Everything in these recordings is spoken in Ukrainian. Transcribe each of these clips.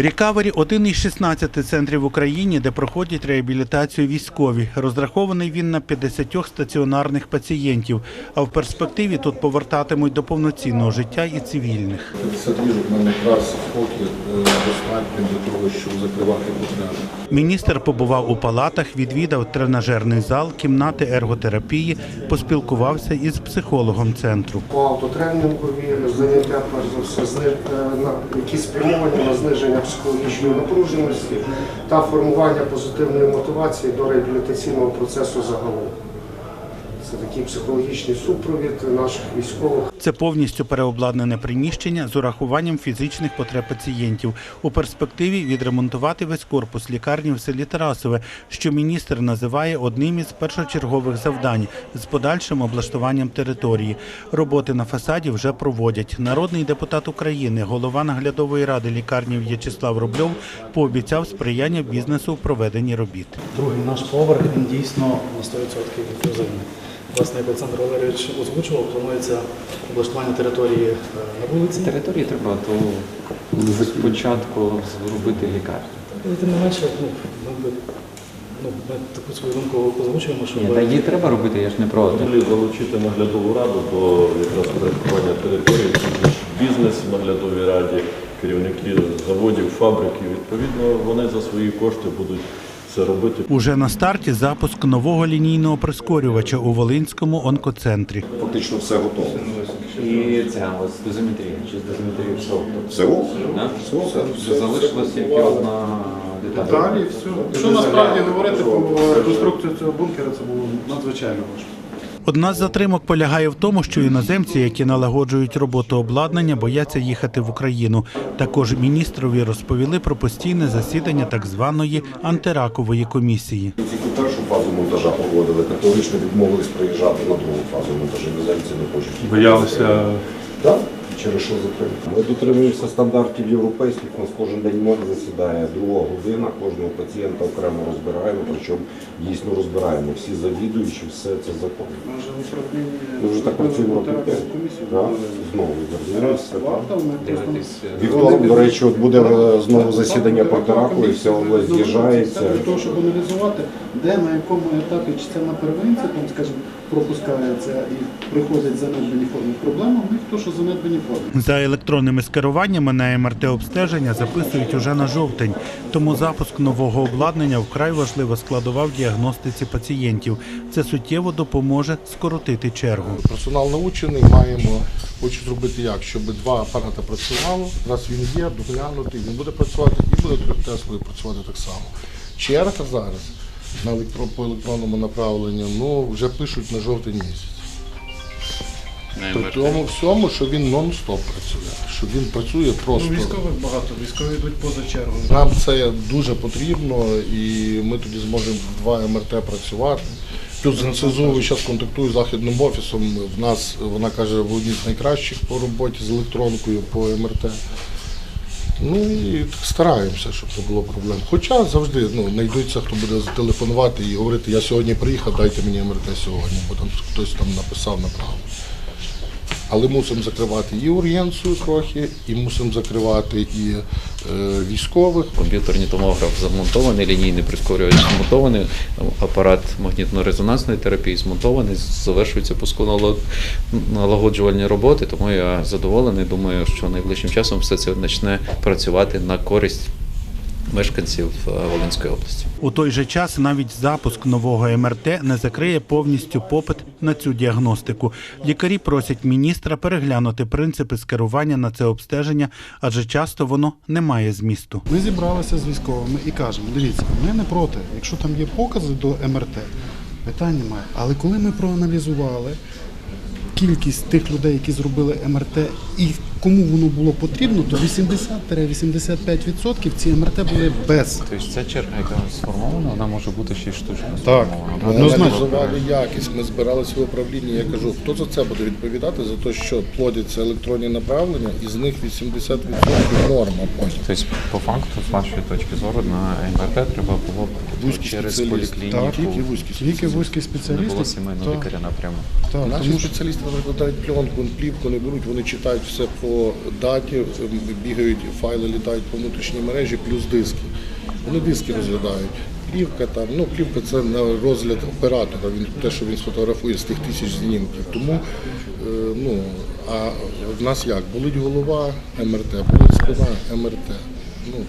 Рікавері один із 16 центрів в Україні, де проходять реабілітацію військові. Розрахований він на 50 стаціонарних пацієнтів. А в перспективі тут повертатимуть до повноцінного життя і цивільних. 50 ліжок нам якраз поки е, достатньо для того, щоб закривати потреби. Міністр побував у палатах, відвідав тренажерний зал, кімнати ерготерапії, поспілкувався із психологом центру. по автотренінгові заняття, перш за все, е, які спрямовані на зниження психологічної напруженості та формування позитивної мотивації до реабілітаційного процесу загалом. Це такий психологічний супровід наших військових. Це повністю переобладнане приміщення з урахуванням фізичних потреб пацієнтів. У перспективі відремонтувати весь корпус лікарні в селі Тарасове, що міністр називає одним із першочергових завдань з подальшим облаштуванням території. Роботи на фасаді вже проводять. Народний депутат України, голова наглядової ради лікарні В'ячеслав Рубльов пообіцяв сприяння бізнесу у проведенні робіт. Другий наш поверх він дійсно на 100% інклюзивний. Власне, як Олександр Валерійович озвучував, планується облаштування території е, на вулиці. Території треба то спочатку зробити лікарню. Але тим не менше, ну, ми, ну, ми таку свою думку озвучуємо, щоб Ні, та її треба робити, я ж не проти. Взагалі залучити наглядову раду до якраз порядкування території, що бізнес в наглядовій раді, керівники заводів, фабрик, і відповідно вони за свої кошти будуть це робити. Уже на старті запуск нового лінійного прискорювача у Волинському онкоцентрі. Фактично все готово. І це ось дозиметрія. чи з дозиметрії все. Все готово. Все, Все, все. залишилось тільки одна деталь. Далі все. Якщо насправді говорити про конструкцію цього бункера, це було надзвичайно важко. Одна з затримок полягає в тому, що іноземці, які налагоджують роботу обладнання, бояться їхати в Україну. Також міністрові розповіли про постійне засідання так званої антиракової комісії. Тільки першу фазу монтажа проводили, категорично відмовились приїжджати на другу фазу монтажу. Іноземці не хочуть. Боялися Так, через що закрили. Ми дотримуємося стандартів європейських. У нас кожен день МОН засідає друга година, кожного пацієнта окремо розбираємо, причому дійсно розбираємо. Всі завідуючі, все це законно. Ми вже так працюємо років п'ять. Так, Знову звернулися. Е, Вівторок, до речі, от буде е, знову засідання проти і вся область з'їжджається. Для того, щоб аналізувати, де на якому етапі, чи це на первинці, там, скажімо, пропускається і приходять занедбані форми. Проблема в них то, що занедбані. За електронними скеруваннями на МРТ обстеження записують уже на жовтень. Тому запуск нового обладнання вкрай важлива складова в діагностиці пацієнтів. Це суттєво допоможе скоротити чергу. Персонал научений, маємо, хочу зробити як, щоб два апарати працювали. Раз він є, доглянутий, він буде працювати і буде трьохтесловий працювати так само. Черга зараз на електро, по електронному направленню, ну вже пишуть на жовтий місяць. При тому всьому, що він нон-стоп працює, що він працює просто. Ну, військових багато, військові йдуть поза чергою. Нам це дуже потрібно, і ми тоді зможемо два МРТ працювати. Плюс з НСЗУ зараз контактую з західним офісом. В нас вона каже, ви одні з найкращих по роботі з електронкою по МРТ. Ну і так стараємося, щоб не було проблем. Хоча завжди ну, знайдуться, хто буде телефонувати і говорити, я сьогодні приїхав, дайте мені МРТ сьогодні, бо там хтось там написав направо. Але мусимо закривати і ургенцію трохи, і мусимо закривати і е, військових. Комп'ютерний томограф замонтований, лінійний прискорювач змонтований, апарат магнітно-резонансної терапії змонтований, завершуються пусконалагоджувальні роботи, тому я задоволений. Думаю, що найближчим часом все це почне працювати на користь мешканців е, Волинської області. У той же час навіть запуск нового МРТ не закриє повністю попит на цю діагностику. Лікарі просять міністра переглянути принципи скерування на це обстеження, адже часто воно не має змісту. Ми зібралися з військовими і кажемо, дивіться, ми не проти, якщо там є покази до МРТ, питань немає. Але коли ми проаналізували кількість тих людей, які зробили МРТ, і кому воно було потрібно, то 80-85% ці МРТ були без. Тобто ця черга, яка сформована, вона може бути ще й штучно Так. Однозначно. аналізували якість, ми збиралися в управлінні. Я кажу, хто за це буде відповідати за те, що плодяться електронні направлення, і з них 80% норма. Тобто, по факту, з вашої точки зору, на МРТ треба було б Вузький через поліклініку, Так, тільки вузькі не спеціалісти. було сімейного лікаря напряму. так, Наші тому спеціалісти викладають пленку, плівку не беруть, вони читають все по по даті бігають файли, літають по внутрішній мережі, плюс диски. Вони диски розглядають. Плівка там, ну плівка це на розгляд оператора. Він те, що він сфотографує з тих тисяч знімків. Тому е, ну а в нас як? Болить голова, МРТ, болить спина, МРТ. Ну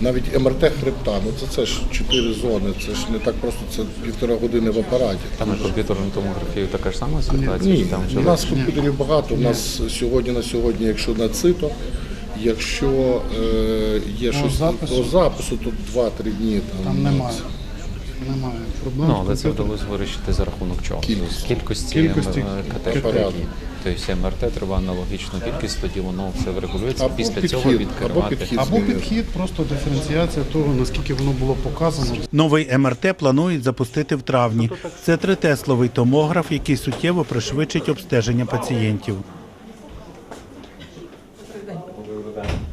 навіть МРТ хребта, ну це, це ж чотири зони, це ж не так просто, це півтора години в апараті. Там на комп'ютерну томографію така ж сама ситуація? Ні, там у нас комп'ютерів багато. У нас сьогодні на сьогодні, якщо на цито, якщо е, є щось запису? по запису, то 2-3 дні там, Там немає. Немає проблем. Ну, але це вдалося вирішити за рахунок чого? Кількості. З кількості, Кількості КТ. апарату. Тобто МРТ треба аналогічну кількість, тоді воно все врегулюється. Або Після підхід, цього або відкривати. підхід. Або підхід, просто диференціація того, наскільки воно було показано. Новий МРТ планують запустити в травні. Це тритесловий томограф, який суттєво пришвидшить обстеження пацієнтів.